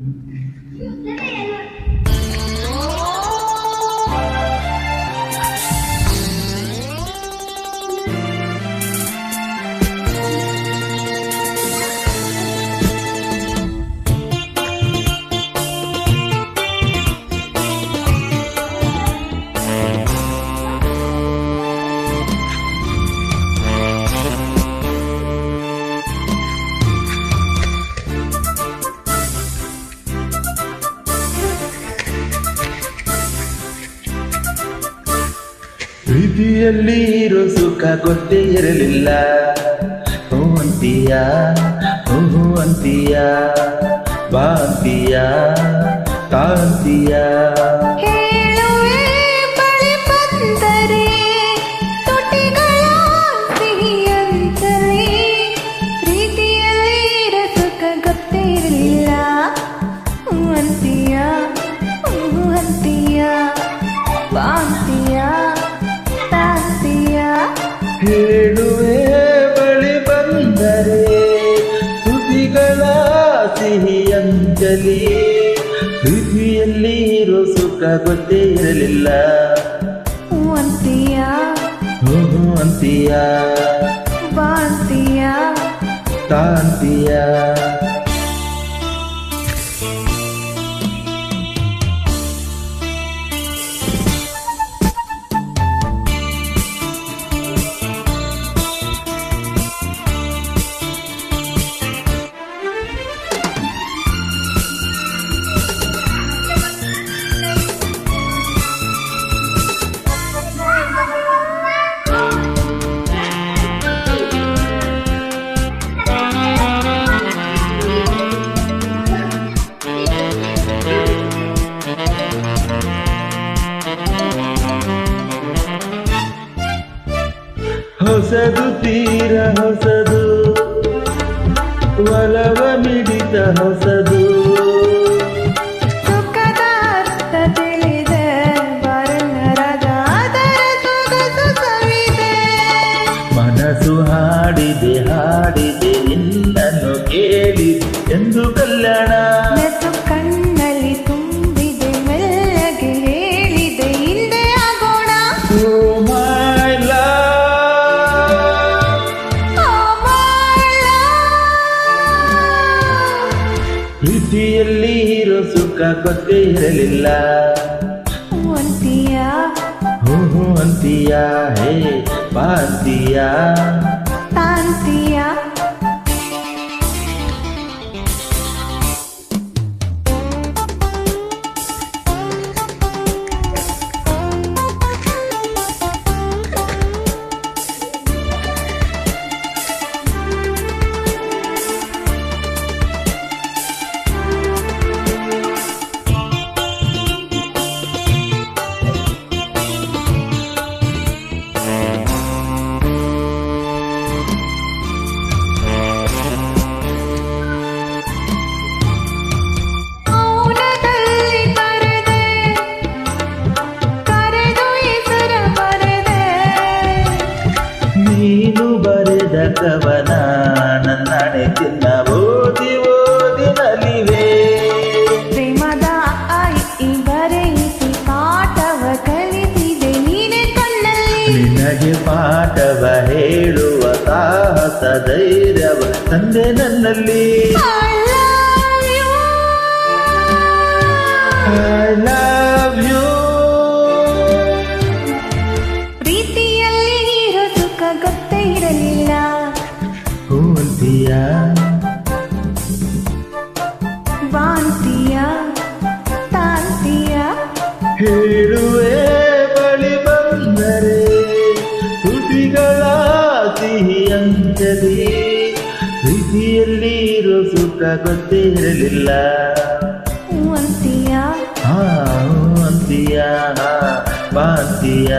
Mm-hmm. ಪ್ರೀತಿಯಲ್ಲಿ ಇರೋ ಸುಖ ಗೊತ್ತೇ ಇರಲಿಲ್ಲ. ಹೂ ಅಂತೀಯ ಹೂ ಅಂತೀಯ ಬಾ ಅಂತೀಯ ತಾಂತೀಯ ಸುಖ ಗೊತ್ತೇ ಇರಲಿಲ್ಲ ಹೂ ಅಂತೀಯ? ಹೂ ಅಂತೀಯ. ಬಾಂತೀಯ ತಾಂತೀಯ. ಹೊಸದು ತೀರ ಹೊಸದು ಒಲವ ಮಿಡಿತ ಹೊಸದು. ಸುಖ ಗೊತ್ತೇ ಇರಲಿಲ್ಲ ಅಂತೀಯ? ಹೂ ಹೂ ಅಂತೀಯ ಹೇ ಪಾಂತೀಯ ತಾಂತೀಯ ಕವನ ನನ್ನಡೆ ತಿನ್ನ ಓದಿ ಓದಿ ನಲಿವೆ. ಪ್ರೇಮದ ಐ ಬರೆಯಿಸಿ ಪಾಠವ ಕಲಿತಿದೆ ನೀನೆ ಕಣ್ಣಲ್ಲಿ. ನಿನಗೆ ಪಾಠವ ಹೇಳುವ ಸಾಹಸ ಧೈರ್ಯವ ತಂದೆ ನನ್ನಲ್ಲಿ. I love you. ಪ್ರೀತಿಯಲ್ಲಿ ಇರೋ ಸುಖ ಗೊತ್ತೇ ಇರಲಿಲ್ಲ. ಹೂ ಅಂತೀಯ ಬಾಂತೀಯ ತಾಂತೀಯ. ಹೇಳುವೆ ಬಳಿ ಬಂದರೆ ತುಟಿಗಳ ಸಿಹಿಯಂತದೆ ಇರೋ ಸುಖ ಗೊತ್ತಿರಲಿಲ್ಲ ಇರಲಿಲ್ಲ. ಹಾ ಅಂತೀಯ ಬಾ ಅಂತೀಯ